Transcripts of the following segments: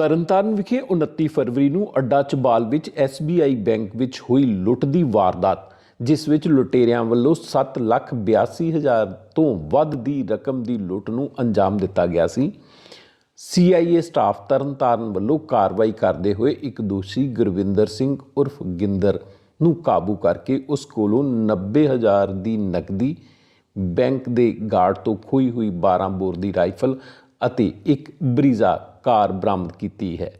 ਤਰਨਤਾਰਨ ਵਿਖੇ 29 ਫਰਵਰੀ ਨੂੰ ਅੱਡਾ ਚਬਾਲ ਵਿੱਚ SBI ਬੈਂਕ ਵਿੱਚ ਹੋਈ ਲੁੱਟ ਦੀ ਵਾਰਦਾਤ, ਜਿਸ ਵਿੱਚ ਲੁਟੇਰਿਆਂ ਵੱਲੋਂ 7 ਲੱਖ 82 ਹਜ਼ਾਰ ਤੋਂ ਵੱਧ ਦੀ ਰਕਮ ਦੀ ਲੁੱਟ ਨੂੰ ਅੰਜਾਮ ਦਿੱਤਾ ਗਿਆ ਸੀ। CIA ਸਟਾਫ ਤਰਨਤਾਰਨ ਵੱਲੋਂ ਕਾਰਵਾਈ ਕਰਦੇ ਹੋਏ ਇੱਕ ਦੋਸ਼ੀ ਗੁਰਵਿੰਦਰ ਸਿੰਘ ਉਰਫ ਗਿੰਦਰ ਨੂੰ ਕਾਬੂ ਕਰਕੇ ਉਸ ਕੋਲੋਂ 90 ਹਜ਼ਾਰ ਦੀ ਨਕਦੀ ਬੈਂਕ ਦੇ ਗਾਰਡ ਤੋਂ ਖੋਈ ਹੋਈ 12 ਬੋਰ ਦੀ ਰਾਈਫਲ ਅਤੇ ਇੱਕ ਬਰੀਜ਼ਾ ਕਾਰ ਬਰਾਮਦ ਕੀਤੀ ਹੈ।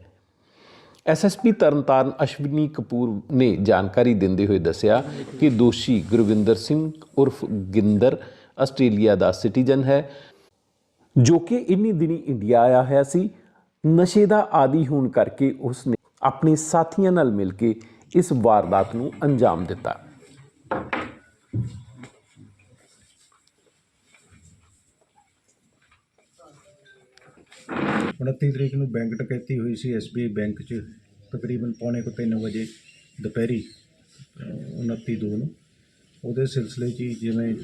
ਐਸਐਸਪੀ ਤਰਨਤਾਰਨ ਅਸ਼ਵਨੀ ਕਪੂਰ ਨੇ ਜਾਣਕਾਰੀ ਦਿੰਦੇ ਹੋਏ ਦੱਸਿਆ ਕਿ ਦੋਸ਼ੀ ਗੁਰਵਿੰਦਰ ਸਿੰਘ ਉਰਫ ਗਿੰਦਰ ਆਸਟ੍ਰੇਲੀਆ ਦਾ ਸਿਟੀਜ਼ਨ ਹੈ, ਜੋ ਕਿ ਇੰਨੀ ਦਿਨੀ ਇੰਡੀਆ ਆਇਆ ਹੋਇਆ ਸੀ। ਨਸ਼ੇ ਦਾ ਆਦੀ ਹੋਣ ਕਰਕੇ ਉਸ ਨੇ ਆਪਣੇ ਸਾਥੀਆਂ ਨਾਲ ਮਿਲ ਕੇ ਇਸ ਵਾਰਦਾਤ ਨੂੰ ਅੰਜਾਮ ਦਿੱਤਾ। 29 ਤਰੀਕ ਨੂੰ ਬੈਂਕ ਟਕੈਤੀ ਹੋਈ ਸੀ ਐਸਬੀਆਈ ਬੈਂਕ 'ਚ, ਤਕਰੀਬਨ ਪੌਣੇ ਕੁ ਤਿੰਨ ਵਜੇ ਦੁਪਹਿਰੀ, ਅਹ 29 ਦੋ ਨੂੰ। ਉਹਦੇ ਸਿਲਸਿਲੇ 'ਚ ਹੀ ਜਿਵੇਂ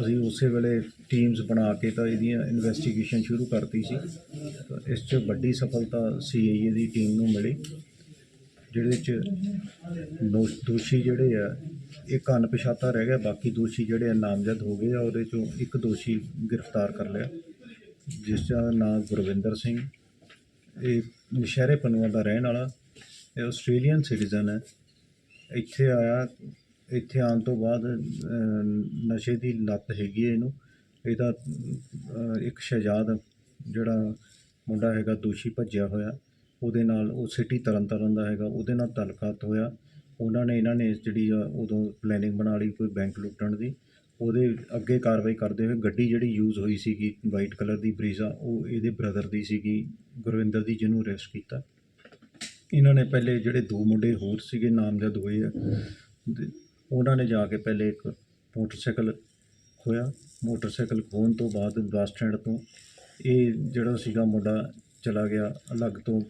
ਅਸੀਂ ਉਸੇ ਵੇਲੇ ਟੀਮਸ ਬਣਾ ਕੇ ਤਾਂ ਇਹਦੀਆਂ ਇਨਵੈਸਟੀਗੇਸ਼ਨ ਸ਼ੁਰੂ ਕਰਤੀ ਸੀ। ਇਸ 'ਚ ਵੱਡੀ ਸਫਲਤਾ ਸੀਆਈਏ ਦੀ ਟੀਮ ਨੂੰ ਮਿਲੀ, ਜਿਹਦੇ 'ਚ ਦੋ- ਦੋਸ਼ੀ ਜਿਹੜੇ ਆ, ਇੱਕ ਅਣਪਛਾਤਾ ਰਹਿ ਗਿਆ, ਬਾਕੀ ਦੋਸ਼ੀ ਜਿਹੜੇ ਆ ਨਾਮਜ਼ਦ ਹੋ ਗਏ ਆ, ਉਹਦੇ 'ਚੋਂ ਇੱਕ ਦੋਸ਼ੀ ਗ੍ਰਿਫਤਾਰ ਕਰ ਲਿਆ, ਜਿਸ ਦਾ ਨਾਮ ਗੁਰਵਿੰਦਰ ਸਿੰਘ ਇਹ ਨਸ਼ਹਿਰੇ ਪਨੂਆ ਦਾ ਰਹਿਣ ਵਾਲਾ, ਇਹ ਆਸਟ੍ਰੇਲੀਅਨ ਸਿਟੀਜ਼ਨ ਹੈ। ਇੱਥੇ ਆਇਆ, ਇੱਥੇ ਆਉਣ ਤੋਂ ਬਾਅਦ ਨਸ਼ੇ ਦੀ ਲੱਤ ਹੈਗੀ ਹੈ ਇਹਨੂੰ। ਇਹਦਾ ਇੱਕ ਸ਼ਹਿਜ਼ਾਦ, ਜਿਹੜਾ ਮੁੰਡਾ ਹੈਗਾ, ਦੋਸ਼ੀ ਭੱਜਿਆ ਹੋਇਆ। ਉਹਦੇ ਨਾਲ ਉਹ ਸਿਟੀ ਤਰਨਤਾਰਨ ਦਾ ਹੈਗਾ, ਉਹਦੇ ਨਾਲ ਤਲਕਾਤ ਹੋਇਆ। ਉਹਨਾਂ ਨੇ, ਇਹਨਾਂ ਨੇ ਜਿਹੜੀ ਆ, ਉਦੋਂ ਪਲੈਨਿੰਗ ਬਣਾ ਲਈ ਕੋਈ ਬੈਂਕ ਲੁੱਟਣ ਦੀ। ਉਹਦੇ ਅੱਗੇ ਕਾਰਵਾਈ ਕਰਦੇ ਹੋਏ ਗੱਡੀ ਜਿਹੜੀ ਯੂਜ਼ ਹੋਈ ਸੀਗੀ ਵਾਈਟ ਕਲਰ ਦੀ ਬਰੀਜ਼ਾ, ਉਹ ਇਹਦੇ ਬ੍ਰਦਰ ਦੀ ਸੀਗੀ, ਗੁਰਵਿੰਦਰ ਦੀ, ਜਿਹਨੂੰ ਅਰੈਸਟ ਕੀਤਾ। ਇਹਨਾਂ ਨੇ ਪਹਿਲੇ ਜਿਹੜੇ ਦੋ ਮੁੰਡੇ ਹੋਰ ਸੀਗੇ ਨਾਮਜ਼ਦ ਹੋਏ ਆ ਉਹਨਾਂ ਨੇ ਜਾ ਕੇ ਪਹਿਲੇ ਇੱਕ ਮੋਟਰਸਾਈਕਲ ਖੋਇਆ ਮੋਟਰਸਾਈਕਲ ਖੋਹਣ ਤੋਂ ਬਾਅਦ ਬੱਸ ਸਟੈਂਡ ਤੋਂ ਇਹ ਜਿਹੜਾ ਸੀਗਾ ਮੁੰਡਾ ਚਲਾ ਗਿਆ, ਅਲੱਗ ਤੋਂ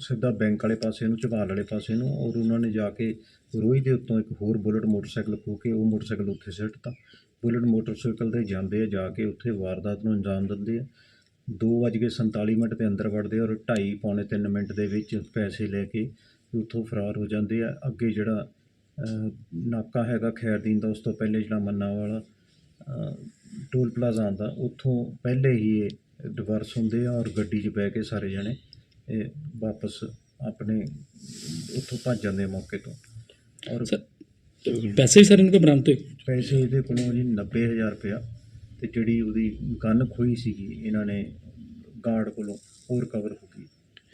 ਸਿੱਧਾ ਬੈਂਕ ਵਾਲੇ ਪਾਸੇ ਨੂੰ ਝਬਾਲ ਵਾਲੇ ਪਾਸੇ ਨੂੰ ਔਰ ਉਹਨਾਂ ਨੇ ਜਾ ਕੇ ਰੋਈ ਦੇ ਉੱਤੋਂ ਇੱਕ ਹੋਰ ਬੁਲਟ ਮੋਟਰਸਾਈਕਲ ਖੋ ਕੇ ਉਹ ਮੋਟਰਸਾਈਕਲ ਉੱਥੇ ਸਿੱਟਤਾ ਬੁਲਟ ਮੋਟਰਸਾਈਕਲ ਤੇ ਜਾਂਦੇ ਆ, ਜਾ ਕੇ ਉੱਥੇ ਵਾਰਦਾਤ ਨੂੰ ਅੰਜਾਮ ਦਿੰਦੇ ਆ। 2:47 ਮਿੰਟ ਦੇ ਅੰਦਰ ਵੜਦੇ ਔਰ 2:30 ਪੌਣੇ 3 ਮਿੰਟ ਦੇ ਵਿੱਚ ਪੈਸੇ ਲੈ ਕੇ ਉੱਥੋਂ ਫਰਾਰ ਹੋ ਜਾਂਦੇ ਆ। ਅੱਗੇ ਜਿਹੜਾ ਨਾਕਾ ਹੈਗਾ ਖੈਰਦੀਨ ਦਾ, ਉਸ ਤੋਂ ਪਹਿਲੇ ਜਿਹੜਾ ਮੰਨਾ ਵਾਲਾ ਟੋਲ ਪਲਾਜ਼ਾ ਆਉਂਦਾ, ਉੱਥੋਂ ਪਹਿਲੇ ਹੀ ਇਹ ਡਿਵਰਸ ਹੁੰਦੇ ਆ ਔਰ ਗੱਡੀ 'ਚ ਬਹਿ ਕੇ ਸਾਰੇ ਜਣੇ ਇਹ ਵਾਪਸ ਆਪਣੇ ਉੱਥੋਂ ਭੱਜ ਜਾਂਦੇ ਮੌਕੇ ਤੋਂ। ਔਰ ਪੈਸੇ ਵੀ ਸਾਰੇ ਇਹਨਾਂ ਤੋਂ ਬਰਾਮਦ ਹੋਏ? ਪੈਸੇ ਇਹਦੇ ਕੋਲੋਂ ਜੀ 90000 ਰੁਪਇਆ ਤੇ ਜਿਹੜੀ ਉਹਦੀ ਗਨ ਖੋਈ ਸੀਗੀ ਇਹਨਾਂ ਨੇ ਗਾਰਡ ਕੋਲੋਂ ਹੋਰ ਕਵਰ ਹੋ ਗਈ।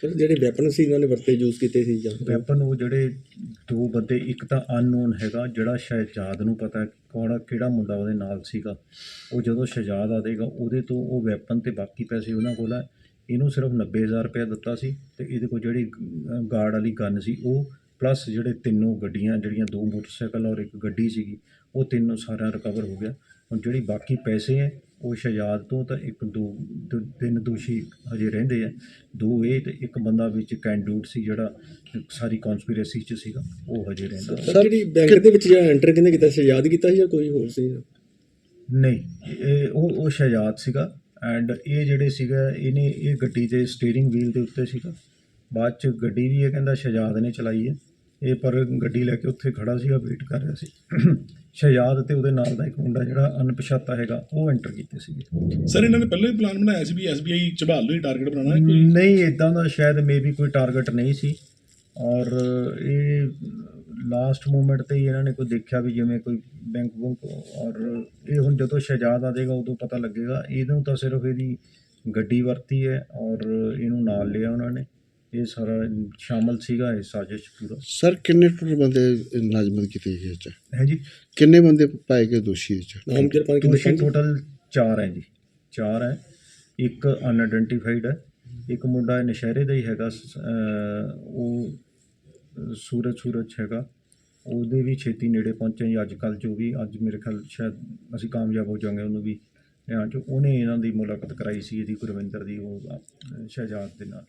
ਸਰ ਜਿਹੜੇ ਵੈਪਨ ਸੀ ਇਹਨਾਂ ਨੇ ਵਰਤੇ ਯੂਜ਼ ਕੀਤੇ ਸੀ ਜਾਂ? ਵੈਪਨ ਉਹ ਜਿਹੜੇ ਦੋ ਬੰਦੇ ਇੱਕ ਤਾਂ ਅਨਨੋਨ ਹੈਗਾ ਜਿਹੜਾ ਸ਼ਹਿਜਾਦ ਨੂੰ ਪਤਾ ਕੌਣ ਕਿਹੜਾ ਮੁੰਡਾ ਉਹਦੇ ਨਾਲ ਸੀਗਾ। ਉਹ ਜਦੋਂ ਸ਼ਹਿਜਾਦ ਆਦੇਗਾ ਉਹਦੇ ਤੋਂ ਉਹ ਵੈਪਨ ਤੇ ਬਾਕੀ ਪੈਸੇ ਉਹਨਾਂ ਕੋਲ ਹੈ ਇਹਨੂੰ ਸਿਰਫ 90000 ਰੁਪਏ ਦਿੱਤਾ ਸੀ ਤੇ ਇਹਦੇ ਕੋਲ ਜਿਹੜੀ ਗਾਰਡ ਵਾਲੀ ਗਨ ਸੀ ਉਹ ਪਲੱਸ ਜਿਹੜੇ ਤਿੰਨੋਂ ਗੱਡੀਆਂ ਜਿਹੜੀਆਂ ਦੋ ਮੋਟਰਸਾਈਕਲ ਔਰ ਇੱਕ ਗੱਡੀ ਸੀਗੀ ਉਹ ਤਿੰਨੋਂ ਸਾਰਾ ਰਿਕਵਰ ਹੋ ਗਿਆ। ਹੁਣ ਜਿਹੜੀ ਬਾਕੀ ਪੈਸੇ ਹੈ ਉਹ ਸ਼ਹਿਜਾਦ ਤੋਂ ਤਾਂ ਇੱਕ ਦੋ ਤਿੰਨ ਦੋਸ਼ੀ ਹਜੇ ਰਹਿੰਦੇ ਆ। ਦੋ ਇਹ ਤੇ ਇੱਕ ਬੰਦਾ ਵਿੱਚ ਕੈਂਡੂਡ ਸੀ ਜਿਹੜਾ ਸਾਰੀ ਕਨਸਪੀਰੇਸੀ ਚ ਸੀਗਾ ਉਹ ਹਜੇ ਰਹਿੰਦਾ। ਸਰ ਜਿਹੜੀ ਬੈਂਕ ਦੇ ਵਿੱਚ ਜਿਹੜਾ ਐਂਟਰ ਕਿਹਨੇ ਕੀਤਾ ਸੀ ਯਾਦ ਕੀਤਾ ਸੀ ਜਾਂ ਕੋਈ ਹੋਰ ਸੀ? ਨਹੀਂ ਇਹ ਉਹ ਉਹ ਸ਼ਹਿਜਾਦ ਸੀਗਾ। ਐਂਡ ਇਹ ਜਿਹੜੇ ਸੀਗਾ ਇਹਨੇ ਇਹ ਗੱਡੀ ਦੇ ਸਟੀਅਰਿੰਗ ਵੀਲ ਦੇ ਉੱਤੇ ਸੀਗਾ। ਬਾਅਦ ਚ ਗੱਡੀ ਵੀ ਇਹ ਕਹਿੰਦਾ ਸ਼ਹਿਜਾਦ ਨੇ ਚਲਾਈ ਹੈ। ਇਹ ਪਰ ਗੱਡੀ ਲੈ ਕੇ ਉੱਥੇ ਖੜਾ ਸੀਗਾ ਵੇਟ ਕਰ ਰਿਹਾ ਸੀ। ਸ਼ਹਿਜਾਦ ਤੇ ਉਹਦੇ ਨਾਲ ਦਾ ਇੱਕ ਮੁੰਡਾ ਜਿਹੜਾ ਅਣਪਛਾਤਾ ਹੈਗਾ ਉਹ ਐਂਟਰ ਕੀਤੇ ਸੀਗੇ। ਸਰ ਇਹਨਾਂ ਨੇ ਪਹਿਲਾਂ ਹੀ ਪਲਾਨ ਬਣਾਇਆ ਸੀ ਵੀ ਐਸਬੀਆਈ ਝਬਾਲ ਨੂੰ ਹੀ ਟਾਰਗੇਟ ਬਣਾਉਣਾ ਹੈ ਕੋਈ? ਨਹੀਂ ਇਦਾਂ ਦਾ ਸ਼ਾਇਦ ਮੇਬੀ ਕੋਈ ਟਾਰਗੇਟ ਨਹੀਂ ਸੀ। ਔਰ ਇਹ ਲਾਸਟ ਮੂਮੈਂਟ ਤੇ ਹੀ ਇਹਨਾਂ ਨੇ ਕੋਈ ਦੇਖਿਆ ਵੀ ਜਿਵੇਂ ਕੋਈ ਬੈਂਕ ਬੁੰਕ ਔਰ ਇਹ ਹੁਣ ਜਦੋਂ ਸ਼ਹਿਜਾਦ ਆ ਜਾਏਗਾ ਉਦੋਂ ਪਤਾ ਲੱਗੇਗਾ। ਇਹਨੂੰ ਤਾਂ ਸਿਰਫ ਇਹਦੀ ਗੱਡੀ ਵਰਤੀ ਹੈ ਔਰ ਇਹਨੂੰ ਨਾਲ ਲਿਆ ਉਹਨਾਂ ਨੇ। ਇਹ ਸਾਰਾ ਸ਼ਾਮਲ ਸੀਗਾ ਇਸ ਸਾਜ਼ਿਸ਼ ਪੂਰਾ। ਸਰ ਕਿੰਨੇ ਟੋਟਲ ਬੰਦੇ ਨਾਜ਼ਮਤ ਕੀਤੇ ਗਏ ਇਹ ਚ? ਹੈ ਜੀ? ਕਿੰਨੇ ਬੰਦੇ ਪਾਏ ਗਏ ਦੋਸ਼ੀ ਇਹ ਚ? ਦੋਸ਼ੀ ਟੋਟਲ 4 ਹੈ ਜੀ। 4 ਹੈ। ਇੱਕ ਅਨਆਇਡੈਂਟੀਫਾਈਡ ਹੈ। ਇੱਕ ਮੁੰਡਾ ਨਸ਼ਹਿਰੇ ਦਾ ਹੀ ਹੈਗਾ ਉਹ ਸੂਰਜ ਸੂਰਜ ਹੈਗਾ। ਉਹਦੇ ਵੀ ਛੇਤੀ ਨੇੜੇ ਪਹੁੰਚੇ ਜੀ। ਅੱਜ ਕੱਲ ਜੋ ਵੀ, ਅੱਜ ਮੇਰੇ ਖਿਆਲ ਸ਼ਾਇਦ ਅਸੀਂ ਕਾਮਯਾਬ ਹੋ ਜਾਵਾਂਗੇ ਉਹਨੂੰ ਵੀ। ਲਿਆਉਣ ਚ ਉਹਨੇ ਇਹਨਾਂ ਦੀ ਮੁਲਾਕਾਤ ਕਰਾਈ ਸੀ ਇਹਦੀ, ਗੁਰਵਿੰਦਰ ਦੀ, ਉਹ ਸ਼ਹਿਜਾਦ ਦੇ ਨਾਲ।